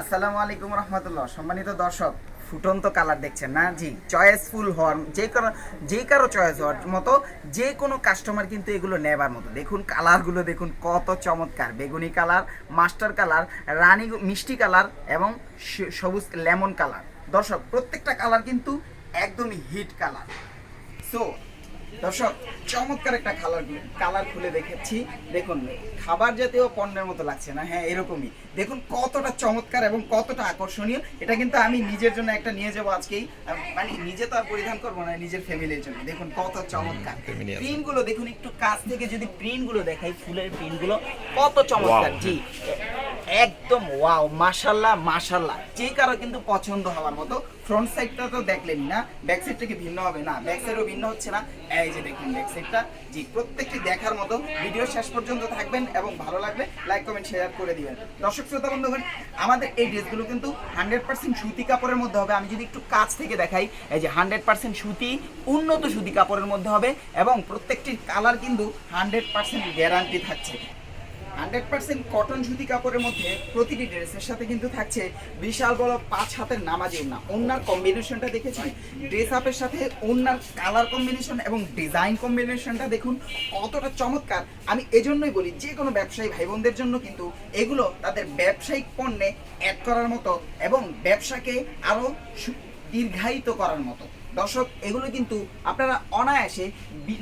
আসসালামু আলাইকুম রহমতুল্লাহ। সম্মানিত দর্শক, ফুটন্ত কালার দেখছেন না? জি চয়েসফুল হওয়ার যে কোনো যে কারও চয়েস হওয়ার মতো যে কোনো কাস্টমার কিন্তু এগুলো নেবার মতো। দেখুন কালারগুলো, দেখুন কত চমৎকার। বেগুনি কালার, মাস্টার কালার, রানী মিষ্টি কালার এবং সবুজ লেমন কালার। দর্শক, প্রত্যেকটা কালার কিন্তু একদমই হিট কালার। সো দর্শক চমৎকার একটা কালার কালার খুলে দেখেছি। দেখুন খাবার জাতীয় পণ্যের মতো লাগছে না? হ্যাঁ এরকমই। দেখুন কতটা চমৎকার এবং কতটা আকর্ষণীয়। এটা কিন্তু আমি নিজের জন্য একটা নিয়ে যাব আজকেই। মানে নিজে তো আর পরিধান করব না নিজের ফ্যামিলির জন্য। দেখুন কত চমৎকার। প্রিন্টগুলো দেখুন একটু কাছ থেকে যদি প্রিন্টগুলো দেখাই ফুলের প্রিন্টগুলো কত চমৎকার। জি একদম ওয়াও মাশাল্লাহ মাশাল্লাহ যে কারও কিন্তু পছন্দ হওয়ার মতো ফ্রন্ট সাইডটা তো দেখলেন না ব্যাক সাইডটা কি ভিন্ন হবে? না ব্যাক সাইডও ভিন্ন হচ্ছে না। এই যে দেখুন ব্যাক সাইডটা জি, প্রত্যেকটি দেখার মতো ভিডিও শেষ পর্যন্ত থাকবেন এবং ভালো লাগলে লাইক কমেন্ট শেয়ার করে দিবেন। দর্শক, শ্রোতা, বন্ধুগণ, আমাদের এই ড্রেসগুলো কিন্তু হান্ড্রেড পার্সেন্ট সুতি কাপড়ের মধ্যে হবে। আমি যদি একটু কাছ থেকে দেখাই, এই যে হান্ড্রেড পার্সেন্ট সুতি, উন্নত সুতি কাপড়ের মধ্যে হবে এবং প্রত্যেকটির কালার কিন্তু হান্ড্রেড পার্সেন্ট গ্যারান্টি থাকছে। হান্ড্রেড পার্সেন্ট কটন সুতি কাপড়ের মধ্যে প্রতিটি ড্রেসের সাথে কিন্তু থাকছে বিশাল বড় পাঁচ হাতের নামাজি ওন্না ওন্নার কম্বিনেশনটা দেখেছি ড্রেস আপের সাথে ওন্নার কালার কম্বিনেশন এবং ডিজাইন কম্বিনেশনটা দেখুন, কতটা চমৎকার। আমি এজন্যই বলি, যে কোনো ব্যবসায়ী ভাই বোনদের জন্য কিন্তু এগুলো তাদের ব্যবসায়িক পণ্যে অ্যাড করার মতো এবং ব্যবসাকে আরও দীর্ঘায়িত করার মতো। দর্শক, এগুলো কিন্তু আপনারা অনায়াসে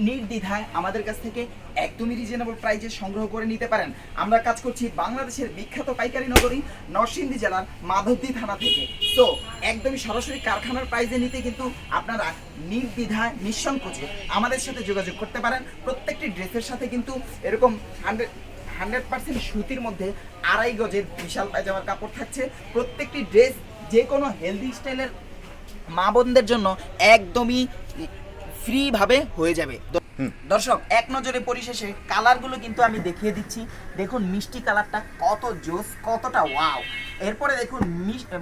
নির্দ্বিধায় আমাদের কাছ থেকে একদমই রিজনেবল প্রাইজে সংগ্রহ করে নিতে পারেন। আমরা কাজ করছি বাংলাদেশের বিখ্যাত পাইকারি নগরী নরসিংদী জেলার মাধবদী থানা থেকে। তো একদমই সরাসরি কারখানার প্রাইজে নিতে কিন্তু আপনারা নির্দ্বিধায়, নিঃসংকোচে আমাদের সাথে যোগাযোগ করতে পারেন। প্রত্যেকটি ড্রেসের সাথে কিন্তু এরকম হান্ড্রেড হান্ড্রেড পার্সেন্ট সুতির মধ্যে আড়াই গজের বিশাল পায়জামার কাপড় থাকছে। প্রত্যেকটি ড্রেস যে কোনো হেলদি স্টাইলের মা বোনদের জন্য একদমই ফ্রিভাবে হয়ে যাবে। দর্শক এক নজরে পরিশেষে কালারগুলো কিন্তু আমি দেখিয়ে দিচ্ছি। দেখুন মিষ্টি কালারটা কত জোস কতটা ওয়াও। এরপরে দেখুন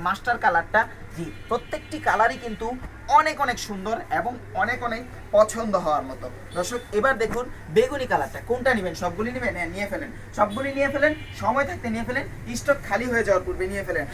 মাস্টার কালারটা। জি প্রত্যেকটি কালারই কিন্তু অনেক অনেক সুন্দর এবং অনেক অনেক পছন্দ হওয়ার মতো। দর্শক এবার দেখুন বেগুনি কালারটা। কোনটা নেবেন? সবগুলি নেবেন? হ্যাঁ নিয়ে ফেলেন। সবগুলি নিয়ে ফেলেন সময় থাকতে নিয়ে ফেলেন স্টক খালি হয়ে যাওয়ার পূর্বে নিয়ে ফেলেন।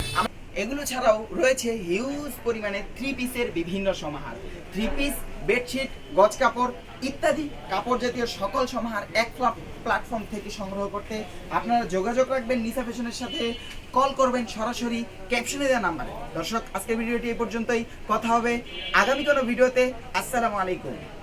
এগুলো ছাড়াও রয়েছে হিউজ পরিমাণে থ্রি পিসের বিভিন্ন সমাহার। থ্রি পিস বেডশিট গজ কাপড় ইত্যাদি কাপড় জাতীয় সকল সমাহার এক প্লা- প্ল্যাটফর্ম থেকে সংগ্রহ করতে আপনারা যোগাযোগ রাখবেন নিসা ফ্যাশনের সাথে। কল করবেন সরাসরি ক্যাপশনে দেওয়া নাম্বারে। দর্শক, আজকের ভিডিওটি এই পর্যন্তই। কথা হবে আগামী কোনো ভিডিওতে। আসসালামু আলাইকুম।